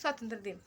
स्वातंत्र्य दिन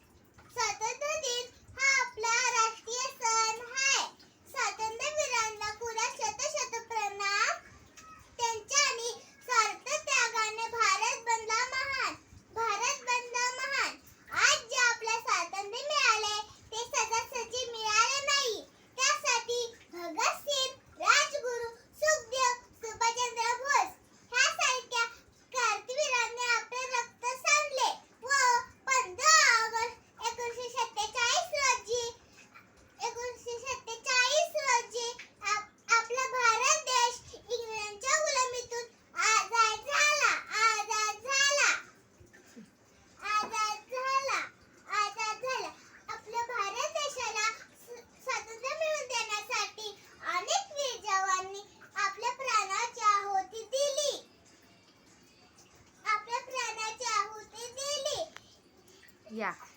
Yeah.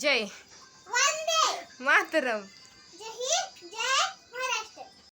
जय. मातरम.